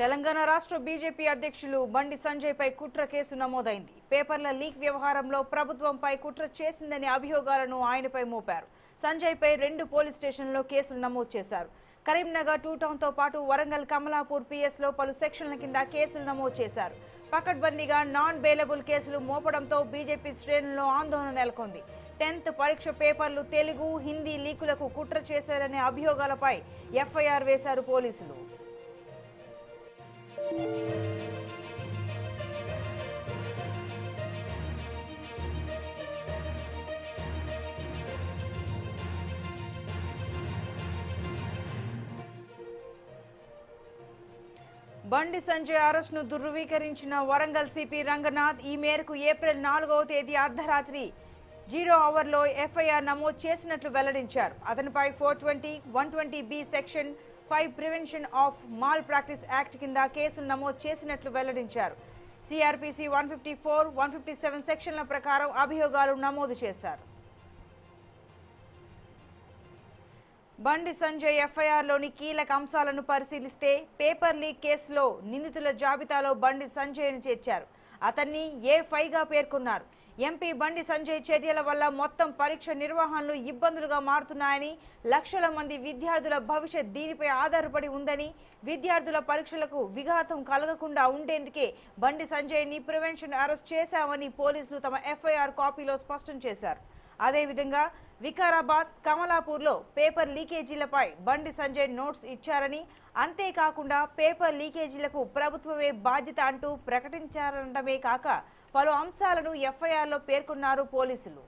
తెలంగాణ రాష్ట్ర బీజేపీ అధ్యక్షులు బండి సంజయ్ పై కుట్ర కేసు నమోదైంది. పేపర్ల లీక్ వ్యవహారంలో ప్రభుత్వంపై కుట్ర చేసిందనే అభియోగాలను ఆయనపై మోపారు. సంజయ్పై రెండు పోలీస్ స్టేషన్లో కేసులు నమోదు చేశారు. కరీంనగర్ టూ టౌన్తో పాటు వరంగల్ కమలాపూర్ పీఎస్లో పలు సెక్షన్ల కింద కేసులు నమోదు చేశారు. పకడ్బందీగా నాన్ బెయిలబుల్ కేసులు మోపడంతో బీజేపీ శ్రేణుల్లో ఆందోళన నెలకొంది. టెన్త్ పరీక్ష పేపర్లు తెలుగు హిందీ లీకులకు కుట్ర చేశారనే అభియోగాలపై ఎఫ్ఐఆర్ వేశారు పోలీసులు. బండి సంజయ్ అరెస్ట్ను ధృవీకరించిన వరంగల్ సిపి రంగనాథ్ ఈ మేరకు ఏప్రిల్ నాలుగవ తేదీ అర్ధరాత్రి జీరో అవర్లో ఎఫ్ఐఆర్ నమోదు చేసినట్లు వెల్లడించారు. అతనిపై four twenty one twenty B section five prevention of malpractice act కింద కేసులు నమోదు చేసినట్లు వెల్లడించారు. CRPC one fifty four one fifty seven సెక్షన్ల ప్రకారం అభియోగాలు నమోదు చేశారు. బండి సంజయ్ ఎఫ్ఐఆర్లోని కీలక అంశాలను పరిశీలిస్తే పేపర్ లీక్ కేసులో నిందితుల జాబితాలో బండి సంజయ్ను చేర్చారు. అతన్ని ఏ ఫైగా పేర్కొన్నారు? ఎంపీ బండి సంజయ్ చర్యల వల్ల మొత్తం పరీక్ష నిర్వహణలు ఇబ్బందులుగా మారుతున్నాయని లక్షల మంది విద్యార్థుల భవిష్యత్ దీనిపై ఆధారపడి ఉందని విద్యార్థుల పరీక్షలకు విఘాతం కలగకుండా ఉండేందుకే బండి సంజయ్ని ప్రివెన్షన్ అరెస్ట్ చేశామని పోలీసులు తమ ఎఫ్ఐఆర్ కాపీలో స్పష్టం చేశారు. అదేవిధంగా వికారాబాద్ కమలాపూర్లో పేపర్ లీకేజీలపై బండి సంజయ్ నోట్స్ ఇచ్చారని అంతేకాకుండా పేపర్ లీకేజీలకు ప్రభుత్వమే బాధ్యత అంటూ ప్రకటించారనడమే కాక పలు అంశాలను ఎఫ్ఐఆర్లో పేర్కొన్నారు పోలీసులు.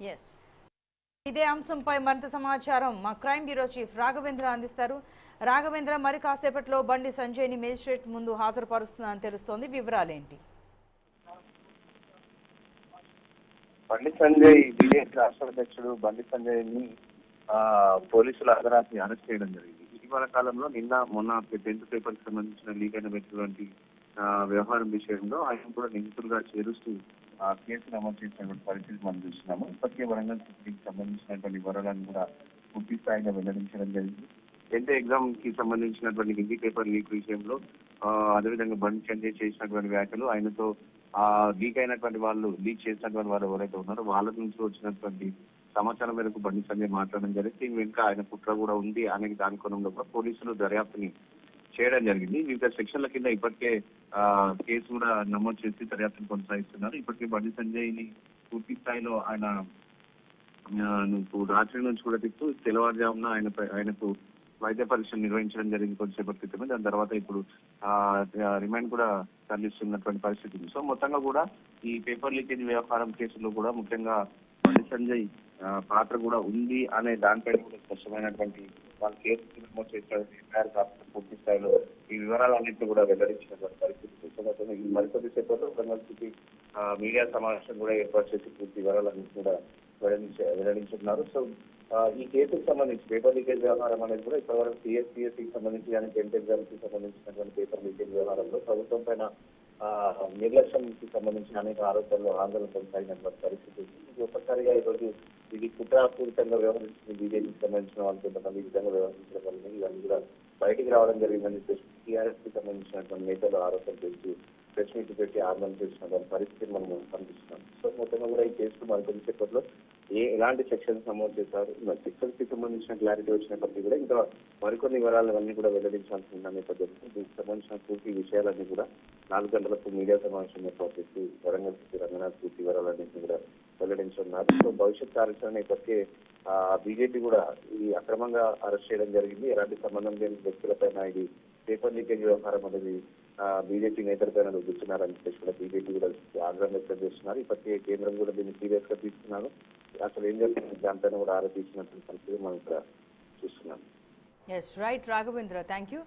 ఎస్ ఇదే అంశంపై మరింత సమాచారం. మా క్రైమ్ బ్యూరో చీఫ్ రాఘవేంద్ర అందిస్తారు. రాఘవేంద్ర మరి కాసేపట్లో బండి సంజయ్ని మేజిస్ట్రేట్ ముందు హాజరుపరుస్తుందని తెలుస్తోంది. వివరాలేంటి? బండి సంజయ్ బీజేపీ రాష్ట్ర అధ్యక్షుడు బండి సంజయ్ని ఆ, పోలీసులు అర్ధరాత్రి అరెస్ట్ చేయడం జరిగింది. ఇటీవల కాలంలో నిన్న మొన్న టెన్త్ పేపర్కి సంబంధించిన లీక్ అయినటువంటి వ్యవహారం విషయంలో ఆయన కూడా నిందితులుగా చేరుస్తూ ఆ, కేసు నమోదు చేసినటువంటి పరిస్థితి మనం చూస్తున్నాము. ఇప్పటికే వరంగల్ సిటీకి సంబంధించినటువంటి వివరాలను కూడా పూర్తి స్థాయిగా వెల్లడించడం జరిగింది. ఎంత ఎగ్జామ్కి సంబంధించినటువంటి హిందీ పేపర్ లీక్ విషయంలో అదేవిధంగా బండి సంజయ్ చేసినటువంటి వ్యాఖ్యలు ఆయనతో ఆ లీక్ అయినటువంటి వాళ్ళు లీక్ చేసినటువంటి వాళ్ళు ఎవరైతే ఉన్నారో వాళ్ళ నుంచి వచ్చినటువంటి సమాచారం మేరకు బండి సంజయ్ మాట్లాడడం జరిగింది. దీని వెనుక ఆయన కుట్ర కూడా ఉంది. అనే దాని కోణంలో కూడా పోలీసులు దర్యాప్తుని చేయడం జరిగింది. వివిధ సెక్షన్ల కింద ఇప్పటికే ఆ కేసు కూడా నమోదు చేసి దర్యాప్తును కొనసాగిస్తున్నారు. ఇప్పటికే బండి సంజయ్ని పూర్తి స్థాయిలో ఆయన ఇప్పుడు రాత్రి నుంచి కూడా తిప్పు తెల్లవారుజామున ఆయనపై ఆయనకు వైద్య పరీక్షలు నిర్వహించడం జరిగింది కొద్దిసేపటి క్రితమే. దాని తర్వాత ఇప్పుడు ఆ రిమైండ్ కూడా తరలిస్తున్నటువంటి పరిస్థితి ఉంది. సో మొత్తంగా కూడా ఈ పేపర్ లీకేజ్ వ్యవహారం కేసులో కూడా ముఖ్యంగా బండి సంజయ్ పాత్ర కూడా ఉంది అనే దానిపై కూడా స్పష్టమైనటువంటి వాళ్ళు చేతి నమోదు చేసినటువంటి కాస్త పూర్తి స్థాయిలో ఈ వివరాలన్నింటినీ కూడా వెల్లడించినటువంటి పరిస్థితి చూస్తున్నట్టు ఈ మరికొద్ది సేపట్లో వరంగల్ సిటీ మీడియా సమావేశం కూడా ఏర్పాటు చేసి పూర్తి వివరాలన్నింటినీ కూడా వెల్లడించ వెల్లడించున్నారు. సో ఈ కేసుకు సంబంధించి పేపర్ లీకేజ్ వ్యవహారం అనేది కూడా ఇప్పటివరకు సిఎస్సిఎస్సికి సంబంధించి కానీ టెన్త్ ఎగ్జామ్స్కి సంబంధించినటువంటి పేపర్ లీకేజ్ వ్యవహారంలో ప్రభుత్వం పైన నిర్లక్ష్యంకి సంబంధించిన అనేక ఆరోపణలు ఆందోళన కొనసాగినటువంటి పరిస్థితి ఉంది. ఇది ఒక్కసారిగా ఈరోజు ఇది కుట్రాపూరితంగా వ్యవహరించింది బీజేపీకి సంబంధించిన వాళ్ళు కొంతమంది ఈ విధంగా వ్యవహరించడం వల్ల ఇవన్నీ కూడా బయటికి రావడం జరిగిందని టీఆర్ఎస్కి సంబంధించినటువంటి నేతలు ఆరోపణ చేసి ప్రెస్ మీట్ పెట్టి ఆందోళన చేసినటువంటి పరిస్థితి మనం కనిపిస్తున్నాం సో మొత్తంగా కూడా ఈ కేసులు మనకు సేపట్లో ఏ ఎలాంటి సెక్షన్స్ నమోదు చేశారు? సెక్షన్స్కి సంబంధించిన క్లారిటీ వచ్చినప్పటికీ కూడా ఇంకా మరికొన్ని వివరాలు అన్ని కూడా వెల్లడించాల్సి ఉన్న నేపథ్యంలో దీనికి సంబంధించిన పూర్తి విషయాలన్నీ కూడా నాలుగు గంటలకు మీడియా సమావేశం ఏర్పాటు చేసి వరంగల్ సిటీ రంగనాథ్ పూర్తి వివరాలన్నింటినీ కూడా వెల్లడించున్నారు సో భవిష్యత్ కార్యాచరణ ఇప్పటికే ఆ, బీజేపీ కూడా ఈ అక్రమంగా అరెస్ట్ చేయడం జరిగింది. ఎలాంటి సంబంధం లేని వ్యక్తులపైన ఇది పేపర్ లీకేజ్ వ్యవహారం అనేది బీజేపీ నేతలపైన రుద్దుతున్నారని చెప్పేసి కూడా బీజేపీ కూడా ఆగ్రహం వ్యక్తం చేస్తున్నారు. ఇప్పటికే కేంద్రం కూడా దీన్ని సీరియస్గా తీసుకున్నారు అసలు ఏం జరుగుతుంది? దానిపైన కూడా ఆరోపించినటువంటి పరిస్థితి మనం ఇక్కడ చూస్తున్నాం. Yes right Raghavendra thank you